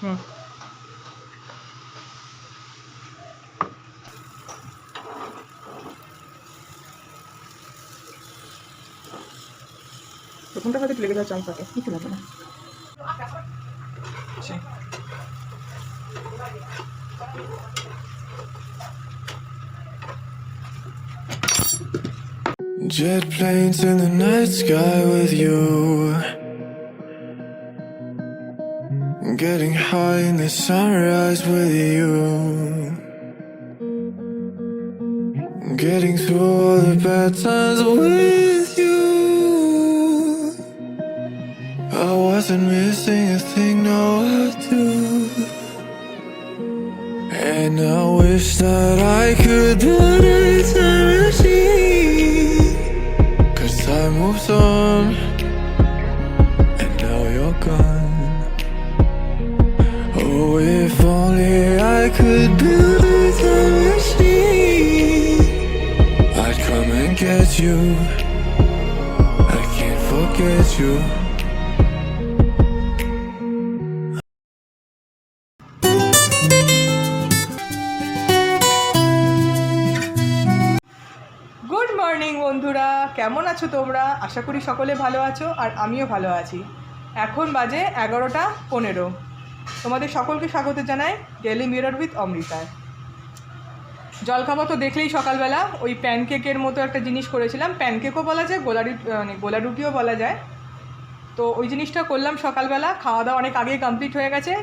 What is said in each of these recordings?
হুম প্রথমটা হয়তো একটু লেগে যাওয়ার চান্স থাকে কিছু লাগবে না জি। Jet planes in the night sky with you. Getting high in the sunrise with you. Getting through all the bad times with you. I wasn't missing a thing, no, I do. And I wish that I could put a time machine. Cause time moves on. I could build a time machine. I'd come and get you. I can't forget you. Good morning বন্ধুরা কেমন আছো তোমরা আশা করি সকলে ভালো আছো আর আমিও ভালো আছি এখন বাজে এগারোটা পনেরো তোমাদের সকলকে স্বাগত জানাই ডেলি মিরর উইথ অমৃতায় জলখাবার তো দেখলেই সকালবেলা, ওই প্যানকেকের মতো একটা জিনিস করেছিলাম। প্যানকেকও বলা যায় গোলা মানে গোলা রুটিও বলা যায়। তো ওই জিনিসটা করলাম সকালবেলা খাওয়া দাওয়া অনেক আগেই কমপ্লিট হয়ে গেছে।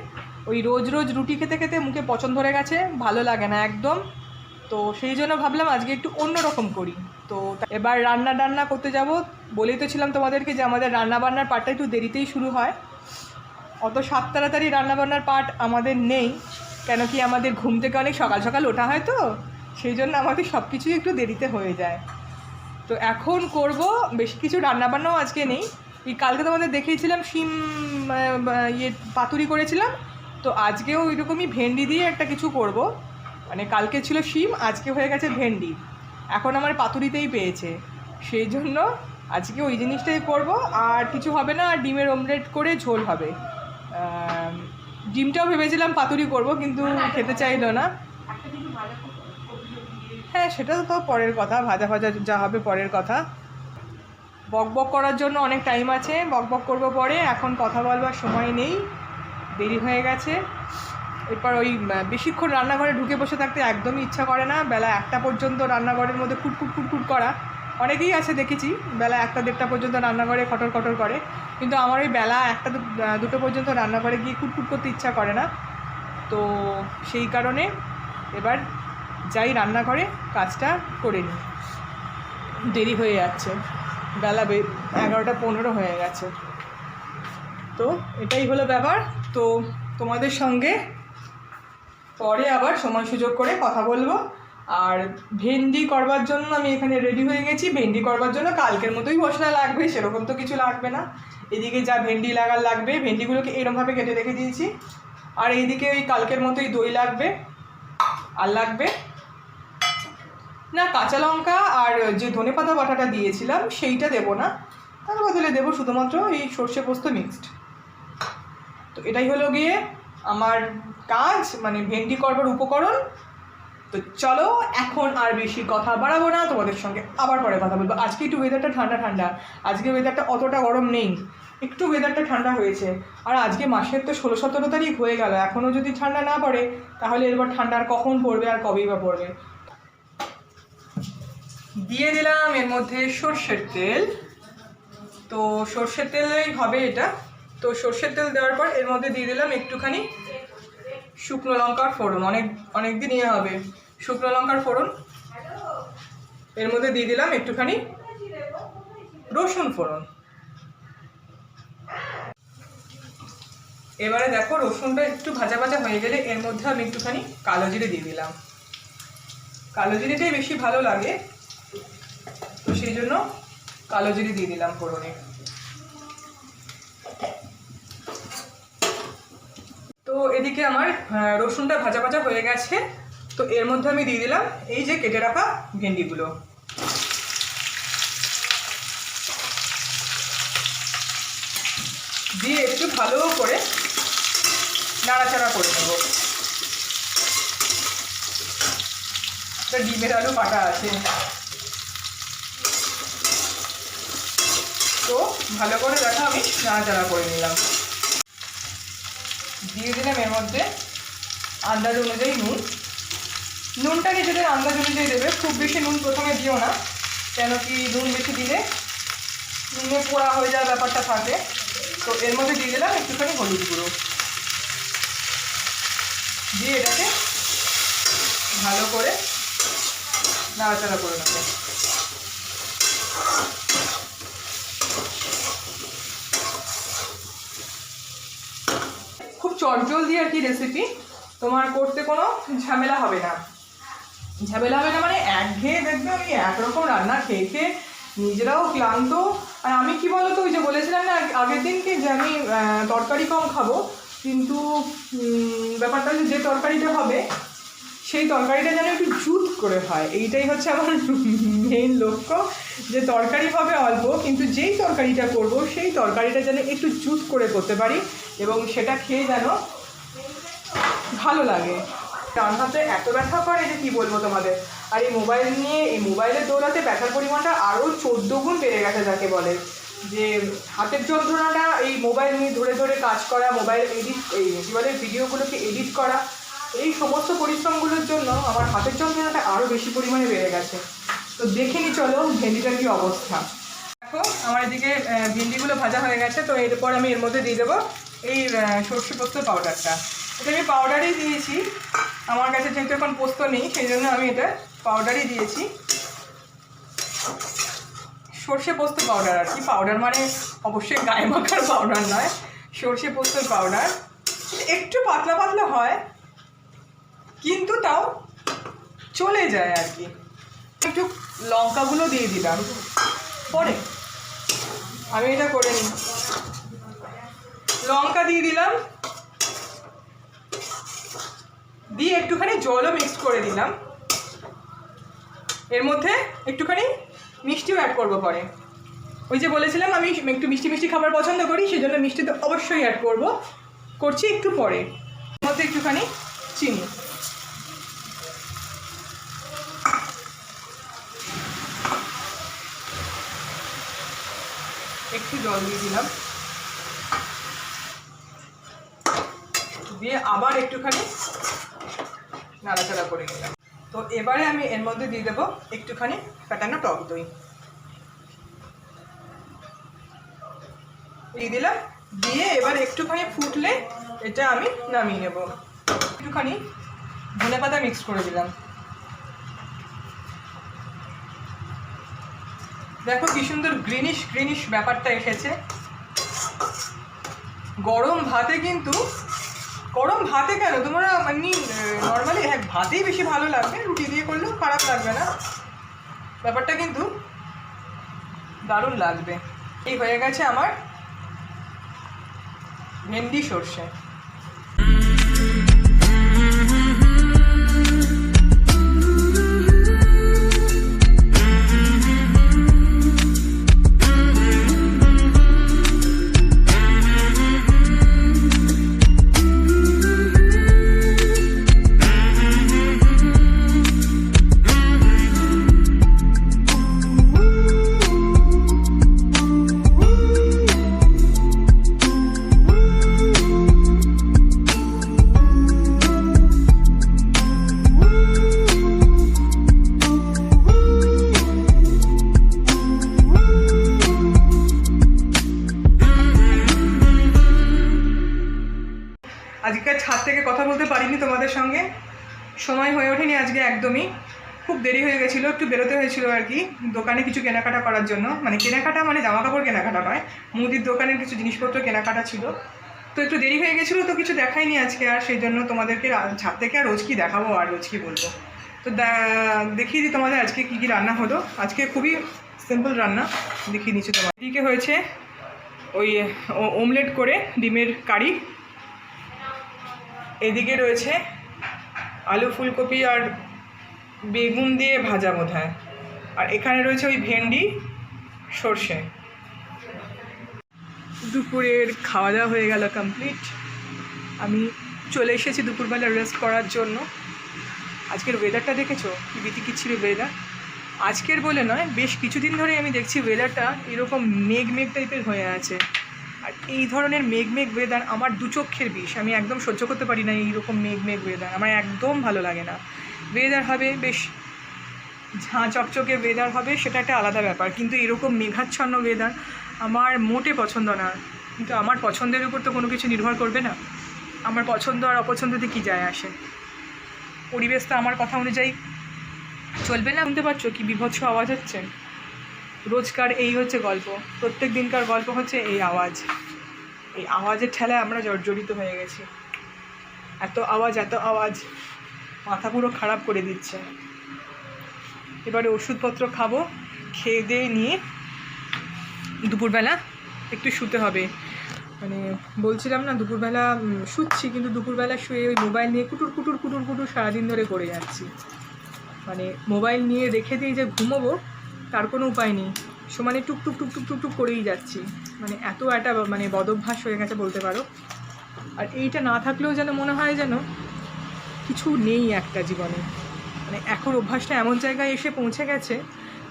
ওই রোজ রোজ রুটি খেতে খেতে মুখে পছন্দ ধরে গেছে, ভালো লাগে না একদম। তো সেই জন্য ভাবলাম আজকে একটু অন্য রকম করি। তো এবার রান্না টান্না করতে যাব। বলেই তো ছিলাম তোমাদেরকে যে আমাদের রান্না বান্নার পার্টটা একটু দেরিতেই শুরু হয়। অত সাত তাড়াতাড়ি রান্নাবান্নার পার্ট আমাদের নেই, কেন কি আমাদের ঘুম থেকে অনেক সকাল সকাল ওঠা হয় তো, সেই জন্য আমাদের সব কিছুই একটু দেরিতে হয়ে যায়। তো এখন করব, বেশি কিছু রান্নাবান্নাও আজকে নেই। এই কালকে তোমাদের দেখিয়েছিলাম শিম ইয়ে পাতুরি করেছিলাম, তো আজকেও ওই রকমই ভেন্ডি দিয়ে একটা কিছু করব। মানে কালকে ছিল শিম, আজকে হয়ে গেছে ভেন্ডি। এখন আমার পাতুরিতেই পেয়েছে। সেই জন্য আজকে ওই জিনিসটাই করব, আর কিছু হবে না, আর ডিমের অমলেট করে ঝোল হবে। ডিমটাও ভেবেছিলাম পাতুরি করব কিন্তু খেতে চাইলো না। হ্যাঁ সেটা তো পরের কথা ভাজা ভাজা যা হবে পরের কথা। বক বক করার জন্য অনেক টাইম আছে বক বক করব পরে এখন কথা বলবার সময় নেই দেরি হয়ে গেছে। এরপর ওই বেশিক্ষণ রান্নাঘরে ঢুকে বসে থাকতে একদমই ইচ্ছা করে না বেলা একটা পর্যন্ত রান্নাঘরের মধ্যে কুটকুট কুটকুট করা। অনেকেই আছে দেখেছি, বেলা একটা দেড়টা পর্যন্ত রান্নাঘরে খটর খটর করে, কিন্তু আমার ওই বেলা একটা দুটো পর্যন্ত রান্নাঘরে গিয়ে কুটকুট করতে ইচ্ছা করে না। তো সেই কারণে এবার যাই রান্নাঘরে, কাজটা করে নিই। দেরি হয়ে যাচ্ছে। বেলা এগারোটা পনেরো হয়ে গেছে। তো এটাই হলো ব্যাপার। তো তোমাদের সঙ্গে পরে আবার সময় সুযোগ করে কথা বলব। আর ভেন্ডি করবার জন্য আমি এখানে রেডি হয়ে গেছি। ভেন্ডি করবার জন্য কালকের মতোই মশলা লাগবে, সেরকম তো কিছু লাগবে না। এদিকে যা ভেন্ডি লাগার লাগবে, ভেন্ডিগুলোকে এরমভাবে কেটে রেখে দিয়েছি। আর এইদিকে ওই কালকের মতোই দই লাগবে, আর লাগবে না, কাঁচা লঙ্কা আর যে ধনেপাতা বাটাটা দিয়েছিলাম, সেইটা দেবো না। তার বদলে দেবো শুধুমাত্র এই সর্ষে পোস্ত মিক্সড তো এটাই হলো গিয়ে আমার কাজ মানে ভেন্ডি করবার উপকরণ তো চলো, এখন আর বেশি কথা বাড়াবো না, তোমাদের সঙ্গে আবার পরে কথা বলব। আজকে একটু ওয়েদারটা ঠান্ডা ঠান্ডা। আজকে ওয়েদারটা অতটা গরম নেই। একটু ওয়েদারটা ঠান্ডা হয়েছে। আর আজকে মাসের তো ষোলো সতেরো তারিখ হয়ে গেল। এখনও যদি ঠান্ডা না পড়ে, তাহলে এরপর ঠান্ডা আর কখন পড়বে আর কবেই বা পড়বে? দিয়ে দিলাম এর মধ্যে সর্ষের তেল। তো সর্ষের তেলেই হবে এটা। তো সর্ষের তেল দেওয়ার পর এর মধ্যে দিয়ে দিলাম একটুখানি শুকনো লঙ্কার ফোড়ন, অনেক অনেক দিন ইয়ে হবে। শুকনো লঙ্কার ফোড়ন, এর মধ্যে দিয়ে দিলাম একটুখানি রসুন ফোড়ন। এবারে দেখো রসুনটা একটু ভাজা ভাজা হয়ে গেলে এর মধ্যে আমি একটুখানি কালো জিরে দিয়ে দিলাম। কালো জিরেটাই বেশি ভালো লাগে, তো সেই জন্য কালো জিরে দিয়ে দিলাম ফোড়নে। এদিকে আমার রসুনটা ভাজা ভাজা হয়ে গেছে। তো এর মধ্যে আমি দিয়ে দিলাম এই যে কেটে রাখা ভেন্ডিগুলো। দিয়ে একটু ভালো করে নাড়াচাড়া করে নেব। ডিমের আলু কাটা আছে। তো ভালো করে দেখা আমি নাড়াচাড়া করে নিলাম। দিয়ে দিলাম এর মধ্যে আন্দাজ অনুযায়ী নুন। নুনটা নিজেদের আন্দাজ অনুযায়ী দেবে, খুব বেশি নুন প্রথমে দিও না, কেন কি নুন বেশি দিলে নুনে পোড়া হয়ে যাওয়ার ব্যাপারটা থাকে। তো এর মধ্যে দিয়ে দিলাম একটুখানি হলুদ গুঁড়ো। দিয়ে এটাকে ভালো করে নাড়াচাড়া করে নেব খুব চটজলদি আর কি রেসিপি তোমার করতে কোনো ঝামেলা হবে না। ঝামেলা হবে না মানে একঘেয়ে দেখবে আমি একরকম রান্না খেয়ে খেয়ে নিজেরাও ক্লান্ত। আর আমি কি বলতো, ওই যে বলেছিলাম না, আগের দিনকে যে আমি তরকারি কম খাব, কিন্তু ব্যাপারটা হচ্ছে যে তরকারিটা হবে, সেই তরকারিটা যেন একটু জুত করে হয়। এইটাই হচ্ছে আমার মেইন লক্ষ্য, যে তরকারি হবে অল্প, কিন্তু যেই তরকারিটা করব, সেই তরকারিটা যেন একটু জুত করে করতে পারি। এবং সেটা খেয়ে যেন ভালো লাগে। রান্নাতে এত ব্যথা করে যে কি বলব তোমাদের? আর এই মোবাইল নিয়ে, এই মোবাইলের দৌড়াতে ব্যথার পরিমাণটা আরও চোদ্দ গুণ বেড়ে গেছে যাকে বলে। যে হাতের যন্ত্রণাটা এই মোবাইল নিয়ে ধরে ধরে কাজ করা, মোবাইল এডিট, এই কী বলে, ভিডিওগুলোকে এডিট করা, এই সমস্ত পরিশ্রমগুলোর জন্য আমার হাতের যন্ত্রণাটা আরও বেশি পরিমাণে বেড়ে গেছে। তো দেখে নি চলো ভেন্ডিটার কী অবস্থা। দেখো, আমার এদিকে ভেন্ডিগুলো ভাজা হয়ে গেছে, তো এরপর আমি এর মধ্যে দিয়ে দেবো এই সর্ষে পোস্ত পাউডারটা এটা আমি পাউডারই দিয়েছি। আমার কাছে যেহেতু এখন পোস্ত নেই, সেই জন্য আমি এটা পাউডারই দিয়েছি। সর্ষে পোস্ত পাউডার আর কি। পাউডার মানে অবশ্যই গায়ে মাখার পাউডার নয়। সর্ষে পোস্তর পাউডার একটু পাতলা পাতলা হয়, কিন্তু তাও চলে যায় আর কি। একটু লঙ্কাগুলো দিয়ে দিলাম। পরে। আমি এটা করে নিই। লঙ্কা দিয়ে দিলাম। দিয়ে একটুখানি জলও মিক্স করে দিলাম। এর মধ্যে একটুখানি মিষ্টিও অ্যাড করব পরে। ওই যে বলেছিলাম আমি একটু মিষ্টি মিষ্টি খাবার পছন্দ করি সেই জন্য মিষ্টি তো অবশ্যই অ্যাড করব। করছি একটু পরে। মধ্যে একটুখানি চিনি। একটু জল দিয়ে দিলাম। দিয়ে আবার একটুখানি নাড়াচাড়া করে নিলাম। তো এবারে আমি এর মধ্যে দিয়ে দেবো একটুখানি ফ্যাটানো টক দই। দিয়ে দিলাম। দিয়ে এবার একটুখানি ফুটলে এটা আমি নামিয়ে নেব। একটুখানি ধনে পাতা মিক্স করে দিলাম। দেখো কি সুন্দর গ্রিনিশ গ্রিনিশ ব্যাপারটা এসেছে। গরম ভাতে কিন্তু গরম ভাতে কেন? তোমরা এমনি নর্মালি হ্যাঁ ভাতেই বেশি ভালো লাগবে, রুটি দিয়ে করলেও খারাপ লাগবে না। ব্যাপারটা কিন্তু দারুণ লাগবে। এই হয়ে গেছে আমার ভেন্ডি সর্ষে। কেনাকাটা করার জন্য। মানে কেনাকাটা মানে জামা কাপড় কেনাকাটা নয়, মুদির দোকানের কিছু জিনিসপত্র কেনাকাটা ছিল। তো একটু দেরি হয়ে গেছিল, তো কিছু দেখাইনি আজকে আর, সেই জন্য তোমাদেরকে ছাদ থেকে আর রোজ কি দেখাবো আর রোজ কি বলব। তো দেখিয়ে দিই তোমাদের আজকে কী কী রান্না হলো। আজকে খুবই সিম্পল রান্না, দেখিয়ে দিচ্ছি তোমার এদিকে হয়েছে ওই ওমলেট করে ডিমের কারি। এদিকে রয়েছে আলু ফুলকপি আর বেগুন দিয়ে ভাজা বোধ হয় আর এখানে রয়েছে ওই ভেন্ডি, সর্ষে। দুপুরের খাওয়া দাওয়া হয়ে গেল কমপ্লিট আমি চলে এসেছি দুপুরবেলা রেস্ট করার জন্য। আজকের ওয়েদারটা দেখেছ? কি বিতিকিচ্ছিল ওয়েদার আজকের বলে নয়, বেশ কিছুদিন ধরে আমি দেখছি ওয়েদারটা এরকম মেঘ মেঘ টাইপের হয়ে আছে। আর এই ধরনের মেঘ মেঘ ওয়েদার আমার দু চক্ষের বিষ। আমি একদম সহ্য করতে পারি না এইরকম মেঘ মেঘ ওয়েদার আমার একদম ভালো লাগে না। ওয়েদার হবে বেশ ঝাঁ চকচকে ওয়েদার হবে, সেটা একটা আলাদা ব্যাপার। কিন্তু এরকম মেঘাচ্ছন্ন ওয়েদার আমার মোটে পছন্দ না। কিন্তু আমার পছন্দের উপর তো কোনো কিছু নির্ভর করবে না। আমার পছন্দ আর অপছন্দতে কী যায় আসে? পরিবেশ তো আমার কথা অনুযায়ী চলবে না। শুনতে পারছ কি বিভৎস আওয়াজ হচ্ছে? রোজকার এই হচ্ছে গল্প। প্রত্যেক দিনকার গল্প হচ্ছে এই আওয়াজ। এই আওয়াজের ঠেলায় আমরা জর্জরিত হয়ে গেছি। এত আওয়াজ এত আওয়াজ। মাথা পুরো খারাপ করে দিচ্ছে। এবারে ওষুধপত্র খাব, খেয়ে দিয়ে নিয়ে দুপুরবেলা একটু শুতে হবে। মানে বলছিলাম না, দুপুরবেলা শুচ্ছি, কিন্তু দুপুরবেলা শুয়ে ওই মোবাইল নিয়ে কুটুর কুটুর কুটুর কুটুর সারাদিন ধরে করে যাচ্ছি। মানে মোবাইল নিয়ে রেখে দিয়ে যে ঘুমোবো, তার কোনো উপায় নেই। সমানে টুক টুক টুক টুক টুক টুক করেই যাচ্ছি। মানে এত একটা মানে বদভ্যাস হয়ে গেছে বলতে পারো। আর এইটা না থাকলেও যেন মনে হয় যেন কিছু নেই একটা জীবনে। মানে এখন অভ্যাসটা এমন জায়গায় এসে পৌঁছে গেছে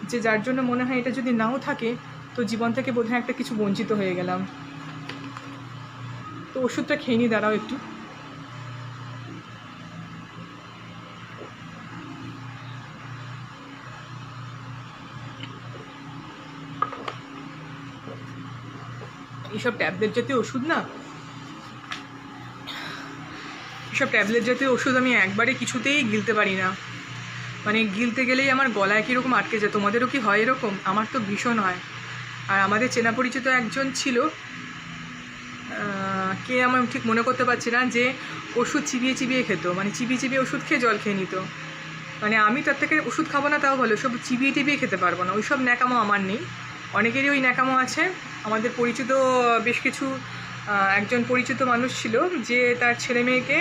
যে যার জন্য মনে হয় এটা যদি নাও থাকে, তো জীবন থেকে বোধহয় একটা কিছু বঞ্চিত হয়ে গেলাম। তো ওষুধটা খেয়ে নি, দাঁড়াও একটু। এইসব ট্যাবলেট জাতীয় ওষুধ না? এসব ট্যাবলেট জাতীয় ওষুধ আমি একবারে কিছুতেই গিলতে পারি না। মানে গিলতে গেলেই আমার গলায় কীরকম আটকে যায়? তোমাদেরও কি হয় এরকম? আমার তো ভীষণ হয়। আর আমাদের চেনা পরিচিত একজন ছিল কে আমার ঠিক মনে করতে পারছি না যে ওষুধ চিবিয়ে চিবিয়ে খেত। মানে চিবিয়ে চিবিয়ে ওষুধ খেয়ে জল খেয়ে নিত। মানে আমি তার থেকে ওষুধ খাব না, তাও ভালো। সব চিবিয়ে টিবিয়ে খেতে পারব না। ওইসব ন্যাকামো আমার নেই। অনেকেরই ওই ন্যাকামো আছে। আমাদের পরিচিত বেশ কিছু একজন পরিচিত মানুষ ছিল যে তার ছেলে মেয়েকে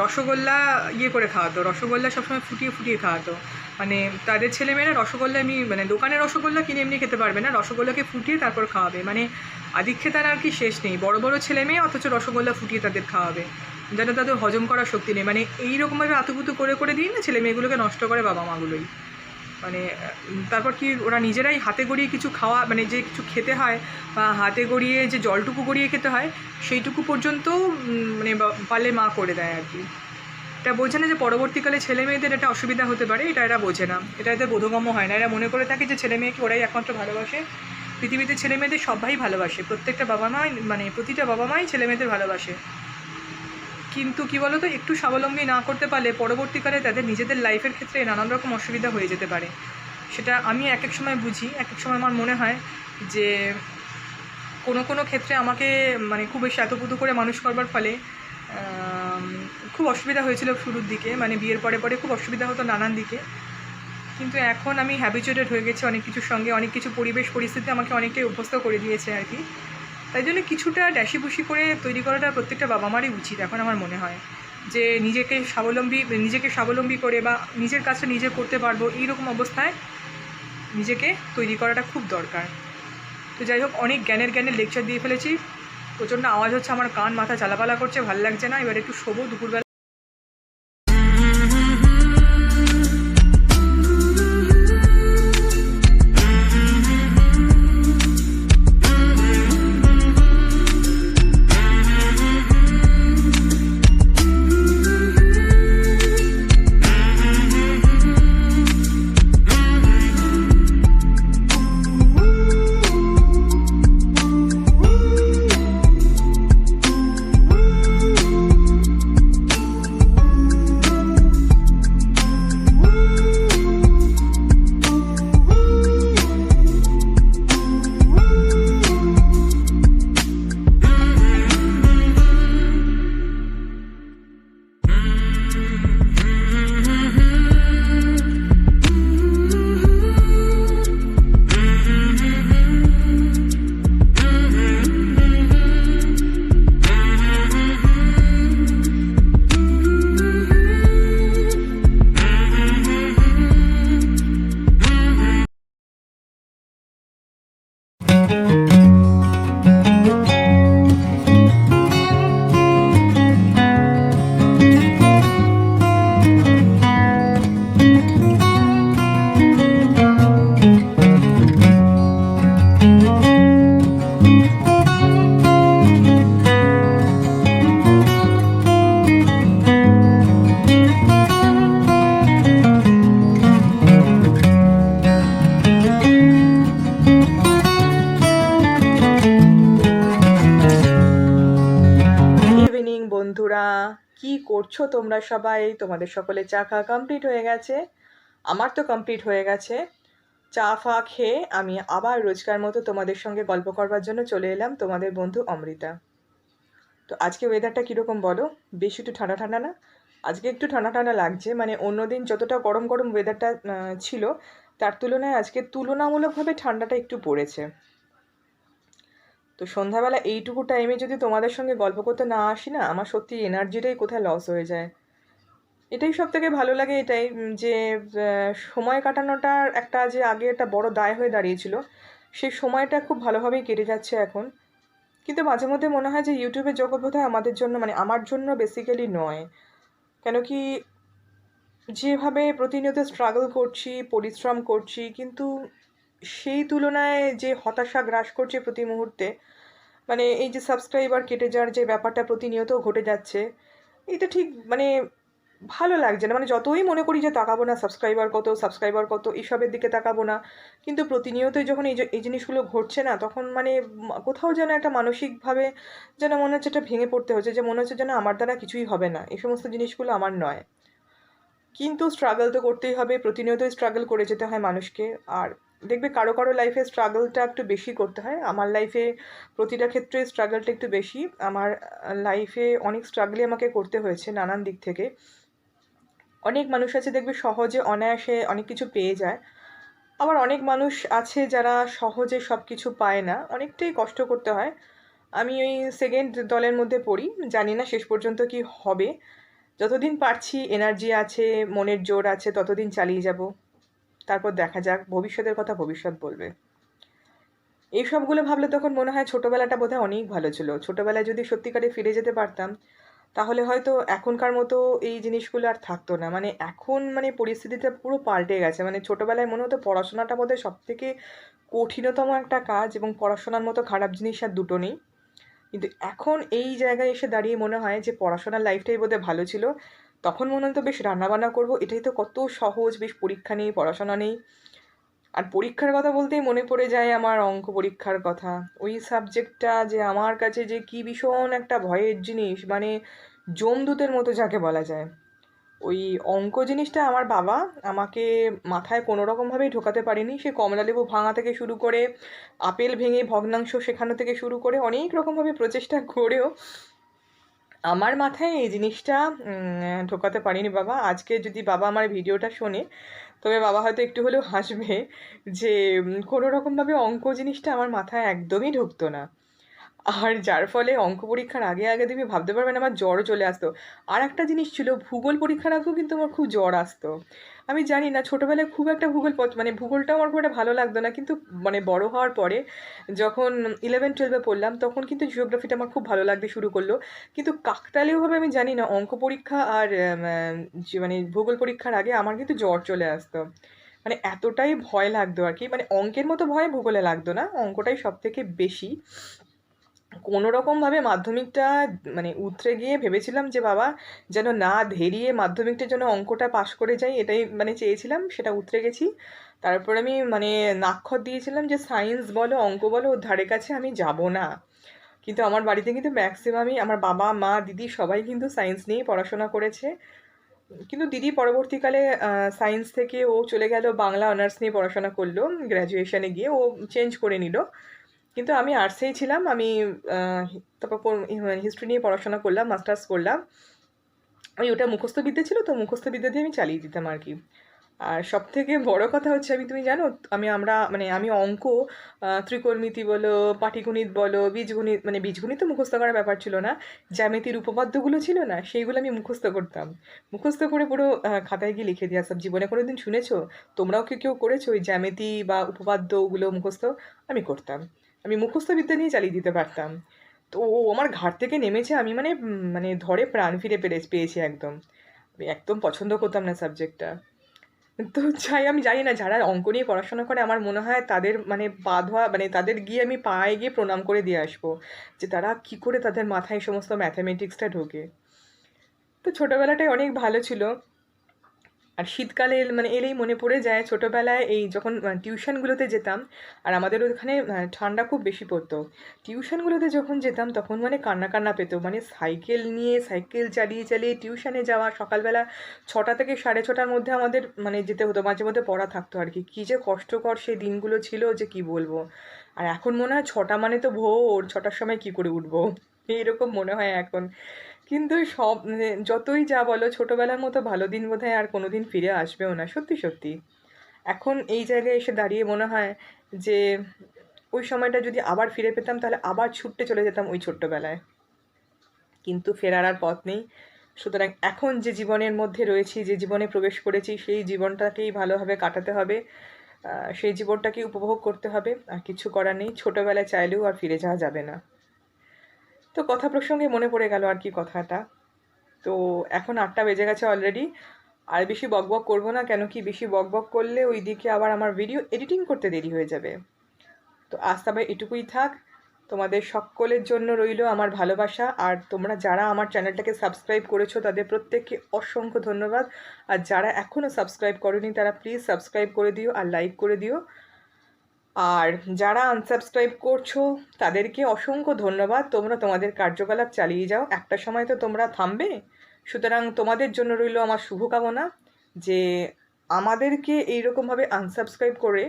রসগোল্লা ইয়ে করে খাওয়াতো। রসগোল্লা সবসময় ফুটিয়ে ফুটিয়ে খাওয়াতো। মানে তাদের ছেলেমেয়েরা রসগোল্লা এমনি মানে দোকানে রসগোল্লা কিনে এমনি খেতে পারবে না। রসগোল্লাকে ফুটিয়ে তারপর খাওয়াবে। মানে আদিক্ষে তার আর কি শেষ নেই। বড় বড় ছেলে মেয়ে অথচ রসগোল্লা ফুটিয়ে তাদের খাওয়াবে। যেন তাদের হজম করার শক্তি নেই। মানে এইরকমভাবে আতুপুতু করে করে দিই না ছেলে মেয়েগুলোকে নষ্ট করে বাবা মাগুলোই মানে তারপর কি ওরা নিজেরাই হাতে গড়িয়ে কিছু খাওয়া মানে যে কিছু খেতে হয় বা হাতে গড়িয়ে যে জলটুকু গড়িয়ে খেতে হয়, সেইটুকু পর্যন্ত মানে পারলে মা করে দেয় আর কি। এটা বোঝে না যে পরবর্তীকালে ছেলে মেয়েদের এটা অসুবিধা হতে পারে, এটা এরা বোঝে না। এটা এদের বোধগম্য হয় না। এরা মনে করে থাকে যে ছেলে মেয়েকে ওরাই একমাত্র ভালোবাসে। পৃথিবীতে ছেলে মেয়েদের সবাই ভালোবাসে। প্রত্যেকটা বাবা মাই মানে প্রতিটা বাবা মাই ছেলে মেয়েদের ভালোবাসে। কিন্তু কি বলতো, একটু স্বাবলম্বী না করতে পারলে পরবর্তীকালে তাদের নিজেদের লাইফের ক্ষেত্রে নানান রকম অসুবিধা হয়ে যেতে পারে। সেটা আমি এক এক সময় বুঝি এক এক সময় আমার মনে হয় যে কোনো কোনো ক্ষেত্রে আমাকে মানে খুব বেশি এতপুতু করে মানুষ করবার ফলে খুব অসুবিধা হয়েছিল শুরুর দিকে মানে বিয়ের পরে পরে খুব অসুবিধা হতো নানান দিকে। কিন্তু এখন আমি হ্যাবিচুয়েটেড হয়ে গেছি অনেক কিছুর সঙ্গে, অনেক কিছু পরিবেশ পরিস্থিতি আমাকে অনেকটাই অভ্যস্ত করে দিয়েছে আর কি। তাই জন্য কিছুটা ড্যাসিপুষি করে তৈরি করাটা প্রত্যেকটা বাবা মারই উচিত, এখন আমার মনে হয়। যে নিজেকে স্বাবলম্বী নিজেকে স্বাবলম্বী করে বা নিজের কাজটা নিজে করতে পারব, এইরকম অবস্থায় নিজেকে তৈরি করাটা খুব দরকার। তো যাই হোক, অনেক জ্ঞানের জ্ঞানের লেকচার দিয়ে ফেলেছি। প্রচণ্ড আওয়াজ হচ্ছে, আমার কান, মাথা চালাপালা করছে, ভালো লাগছে না। এবার একটু শোবো, দুপুরবেলা করছ তোমরা সবাই, তোমাদের সকলে চা খাওয়া কমপ্লিট হয়ে গেছে। আমার তো কমপ্লিট হয়ে গেছে। চা ফা খেয়ে আমি আবার রোজকার মতো তোমাদের সঙ্গে গল্প করবার জন্য চলে এলাম, তোমাদের বন্ধু অমৃতা। তো আজকে ওয়েদারটা কীরকম বলো? বেশি একটু ঠান্ডা ঠান্ডা না? আজকে একটু ঠান্ডা ঠান্ডা লাগছে মানে অন্যদিন যতটা গরম গরম ওয়েদারটা ছিল, তার তুলনায় আজকে তুলনামূলকভাবে ঠান্ডাটা একটু পড়েছে। তো সন্ধ্যাবেলা এইটুকু টাইমে যদি তোমাদের সঙ্গে গল্প করতে না আসি না, আমার সত্যি এনার্জিটাই কোথায় লস হয়ে যায়। এটাই সব থেকে ভালো লাগে এটাই যে সময় কাটানোটার একটা যে আগে একটা বড় দায় হয়ে দাঁড়িয়েছিল, সেই সময়টা খুব ভালোভাবেই কেটে যাচ্ছে এখন। কিন্তু মাঝে মধ্যে মনে হয় যে ইউটিউবের জগৎ আমাদের জন্য মানে আমার জন্য বেসিক্যালি নয়। কেন কি যেভাবে প্রতিনিয়ত স্ট্রাগল করছি, পরিশ্রম করছি, কিন্তু সেই তুলনায় যে হতাশা গ্রাস করছে প্রতি মুহূর্তে মানে এই যে সাবস্ক্রাইবার কেটে যাওয়ার যে ব্যাপারটা প্রতিনিয়ত ঘটে যাচ্ছে, এটা ঠিক মানে ভালো লাগছে না। মানে যতই মনে করি যে তাকাবো না সাবস্ক্রাইবার কত সাবস্ক্রাইবার কত এইসবের দিকে তাকাবো না, কিন্তু প্রতিনিয়তই যখন এই এই জিনিসগুলো ঘটছে না, তখন মানে কোথাও যেন একটা মানসিকভাবে যেন মনে হচ্ছে এটা ভেঙে পড়তে হচ্ছে, যে মনে হচ্ছে যেন আমার দ্বারা কিছুই হবে না। এই সমস্ত জিনিসগুলো আমার নয়। কিন্তু স্ট্রাগল তো করতেই হবে, প্রতিনিয়তই স্ট্রাগল করে যেতে হয় মানুষকে। আর দেখবে কারও কারও লাইফে স্ট্রাগলটা একটু বেশি করতে হয়। আমার লাইফে প্রতিটা ক্ষেত্রে স্ট্রাগলটা একটু বেশি। আমার লাইফে অনেক স্ট্রাগলই আমাকে করতে হয়েছে নানান দিক থেকে। অনেক মানুষ আছে দেখবে সহজে, অনায়াসে অনেক কিছু পেয়ে যায়। আবার অনেক মানুষ আছে যারা সহজে সব কিছু পায় না। অনেকটাই কষ্ট করতে হয়। আমি ওই সেকেন্ড দলের মধ্যে পড়ি। জানি না শেষ পর্যন্ত কি হবে। যতদিন পারছি এনার্জি আছে, মনের জোর আছে, ততদিন চালিয়ে যাব। তারপর দেখা যাক, ভবিষ্যতের কথা ভবিষ্যৎ বলবে। এই সবগুলো ভাবলে তখন মনে হয় ছোটোবেলাটা বোধহয় অনেক ভালো ছিল। ছোটোবেলায় যদি সত্যিকারে ফিরে যেতে পারতাম, তাহলে হয়তো এখনকার মতো এই জিনিসগুলো আর থাকতো না। মানে এখন মানে পরিস্থিতিটা পুরো পাল্টে গেছে। মানে ছোটোবেলায় মনে হতো পড়াশোনাটা বোধহয় সব থেকে কঠিনতম একটা কাজ এবং পড়াশোনার মতো খারাপ জিনিস আর দুটো নেই। কিন্তু এখন এই জায়গায় এসে দাঁড়িয়ে মনে হয় যে পড়াশোনার লাইফটাই বোধহয় ভালো ছিল। তখন মনে হতো, বেশ, রান্নাবান্না করব। এটাই তো কত সহজ, বেশ, পরীক্ষা নেই, পড়াশোনা নেই। আর পরীক্ষার কথা বলতেই মনে পড়ে যায় আমার অঙ্ক পরীক্ষার কথা। ওই সাবজেক্টটা যে আমার কাছে যে কি ভীষণ একটা ভয়ের জিনিস মানে জমদূতের মতো যাকে বলা যায়। ওই অঙ্ক জিনিসটা আমার বাবা আমাকে মাথায় কোনো রকমভাবেই ঢোকাতে পারেনি। সে কমলালেবু ভাঙা থেকে শুরু করে, আপেল ভেঙে ভগ্নাংশ শেখানো থেকে শুরু করে, অনেক রকমভাবে প্রচেষ্টা করেও আমার মাথায় এই জিনিসটা ঢোকাতে পারিনি বাবা। আজকে যদি বাবা আমার ভিডিওটা শোনে, তবে বাবা হয়তো একটু হলেও হাসবে যে কোনো রকমভাবে অঙ্ক জিনিসটা আমার মাথায় একদমই ঢুকতো না। আর যার ফলে অঙ্ক পরীক্ষার আগে আগে তুমি ভাবতে পারবে না, আমার জ্বরও চলে আসতো। আর একটা জিনিস ছিল, ভূগোল পরীক্ষার আগেও কিন্তু আমার খুব জ্বর আসতো। আমি জানি না, ছোটোবেলায় খুব একটা ভূগোল মানে ভূগোলটা আমার খুব একটা ভালো লাগতো না, কিন্তু মানে বড় হওয়ার পরে যখন ইলেভেন টুয়েলভে পড়লাম, তখন কিন্তু জিওগ্রাফিটা আমার খুব ভালো লাগতে শুরু করল। কিন্তু কাকতালীয়ভাবে আমি জানি না, অঙ্ক পরীক্ষা আর মানে ভূগোল পরীক্ষার আগে আমার কিন্তু জ্বর চলে আসতো। মানে এতটাই ভয় লাগতো আর কি মানে অঙ্কের মতো ভয় ভূগোলে লাগতো না, অঙ্কটাই সব থেকে বেশি। কোনো রকমভাবে মাধ্যমিকটা মানে উতরে গিয়ে ভেবেছিলাম যে, বাবা, যেন না ধেরিয়ে মাধ্যমিকটা যেন অঙ্কটা পাশ করে যাই, এটাই মানে চেয়েছিলাম, সেটা উতরে গেছি। তারপর আমি মানে নাক্ষর দিয়েছিলাম যে, সায়েন্স বলো, অঙ্ক বলো, ওর ধারে কাছে আমি যাব না। কিন্তু আমার বাড়িতে কিন্তু ম্যাক্সিমামই আমার বাবা, মা, দিদি সবাই কিন্তু সায়েন্স নিয়েই পড়াশোনা করেছে। কিন্তু দিদি পরবর্তীকালে সায়েন্স থেকে ও চলে গেল, বাংলা অনার্স নিয়ে পড়াশোনা করল, গ্র্যাজুয়েশনে গিয়ে ও চেঞ্জ করে নিল। কিন্তু আমি আর্টসেই ছিলাম, আমি তারপর হিস্ট্রি নিয়ে পড়াশোনা করলাম মাস্টার্স করলাম। ওই ওটা মুখস্থ বিদ্যা ছিল, তো মুখস্থ বিদ্যা দিয়ে আমি চালিয়ে দিতাম আর কি। আর সব থেকে বড় কথা হচ্ছে, আমি, তুমি জানো, আমি, আমরা মানে আমি অঙ্ক ত্রিকোণমিতি বলো, পাটিগণিত বলো, বীজগণিত মানে বীজগণিত তো মুখস্থ করার ব্যাপার ছিল না, জ্যামিতির উপপাদ্যগুলো ছিল না, সেইগুলো আমি মুখস্থ করতাম। মুখস্থ করে পুরো খাতায় গিয়ে লিখে দিয়ে আসতাম জীবনে কোনো দিন শুনেছো? তোমরাও কি কেউ করেছ? ওই জ্যামিতি বা উপপাদ্যগুলো মুখস্থ আমি করতাম। আমি মুখস্থ বিদ্যা নিয়ে চালিয়ে দিতে পারতাম। তো ও আমার ঘাট থেকে নেমেছে, আমি মানে মানে ধরে প্রাণ ফিরে পেরে, পেয়েছি একদম। আমি একদম পছন্দ করতাম না সাবজেক্টটা। তো চাই আমি জানি না, যারা অঙ্ক নিয়ে পড়াশোনা করে, আমার মনে হয় তাদের মানে পা ধোয়া মানে তাদের গিয়ে আমি পায়ে গিয়ে প্রণাম করে দিয়ে আসব, যে তারা কি করে তাদের মাথায় সমস্ত ম্যাথামেটিক্সটা ঢোকে। তো ছোটোবেলাটাই অনেক ভালো ছিল। আর শীতকালে মানে এলেই মনে পড়ে যায়, ছোটোবেলায় এই যখন টিউশনগুলোতে যেতাম, আর আমাদের ওখানে ঠান্ডা খুব বেশি পড়তো। টিউশনগুলোতে যখন যেতাম, তখন মানে কান্না কান্না পেতো মানে সাইকেল নিয়ে, সাইকেল চালিয়ে চালিয়ে টিউশনে যাওয়া, সকালবেলা ছটা থেকে সাড়ে ছটার মধ্যে আমাদের মানে যেতে হতো, মাঝে মধ্যে পড়া থাকতো আর কি। কী যে কষ্টকর সেই দিনগুলো ছিল যে কি বলব? আর এখন মনে হয় ছটা মানে তো ভোর, ছটার সময় কি করে উঠবো? এইরকম মনে হয় এখন। কিন্তু সব মানে যতই যা বলো, ছোটোবেলার মতো ভালো দিন বোধহয় আর কোনো দিন ফিরে আসবেও না, সত্যি সত্যি। এখন এই জায়গায় এসে দাঁড়িয়ে মনে হয় যে, ওই সময়টা যদি আবার ফিরে পেতাম, তাহলে আবার ছুটতে চলে যেতাম ওই ছোট্টবেলায়। কিন্তু ফেরার আর পথ নেই। সুতরাং এখন যে জীবনের মধ্যে রয়েছি, যে জীবনে প্রবেশ করেছি, সেই জীবনটাকেই ভালোভাবে কাটাতে হবে। সেই জীবনটাকে উপভোগ করতে হবে। আর কিছু করার নেই। ছোটোবেলায় চাইলেও আর ফিরে যাওয়া যাবে না। তো কথা প্রসঙ্গে মনে পড়ে গেল আর কি কথাটা। তো এখন আটটা বেজে গেছে অলরেডি আর বেশি বকবক করব না, কেন কি বেশি বকবক করলে ওই দিকে আবার আমার ভিডিও এডিটিং করতে দেরি হয়ে যাবে। তো আজ তবে এটুকুই থাক। তোমাদের সকলের জন্য রইল আমার ভালোবাসা। আর তোমরা যারা আমার চ্যানেলটাকে সাবস্ক্রাইব করেছ, তাদের প্রত্যেককে অসংখ্য ধন্যবাদ। আর যারা এখনও সাবস্ক্রাইব করনি, তারা প্লিজ সাবস্ক্রাইব করে দিও আর লাইক করে দিও। আর যারা আনসাবস্ক্রাইব করছ, তাদেরকে অসংখ্য ধন্যবাদ। তোমরা তোমাদের কার্যকলাপ চালিয়ে যাও। একটা সময় তো তোমরা থামবে। সুতরাং তোমাদের জন্য রইল আমার শুভকামনা যে আমাদেরকে এইরকমভাবে আনসাবস্ক্রাইব করে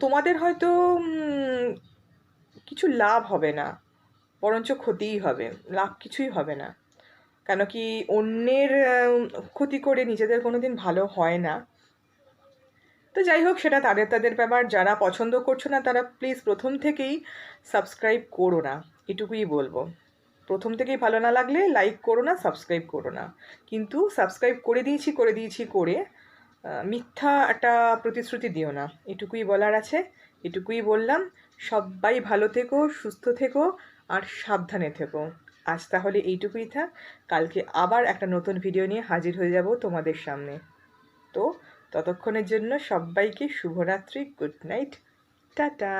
তোমাদের হয়তো কিছু লাভ হবে না, বরঞ্চ ক্ষতিই হবে, লাভ কিছুই হবে না। কেন কি অন্যের ক্ষতি করে নিজেদের কোনো দিন ভালো হয় না। তো যাই হোক, সেটা তাদের তাদের ব্যাপার। যারা পছন্দ করছ না, তারা প্লিজ প্রথম থেকেই সাবস্ক্রাইব করো না। এটুকুই বলব। প্রথম থেকেই ভালো না লাগলে লাইক করো না সাবস্ক্রাইব করো না। কিন্তু সাবস্ক্রাইব করে দিয়েছি করে দিয়েছি, করে মিথ্যা একটা প্রতিশ্রুতি দিও না। এটুকুই বলার আছে, এটুকুই বললাম। সবাই ভালো থেকো, সুস্থ থেকো, আর সাবধানে থেকো। আজ তাহলে এইটুকুই থাক। কালকে আবার একটা নতুন ভিডিও নিয়ে হাজির হয়ে যাব তোমাদের সামনে। তো ততক্ষণের জন্য সবাইকে শুভরাত্রি গুড নাইট টাটা।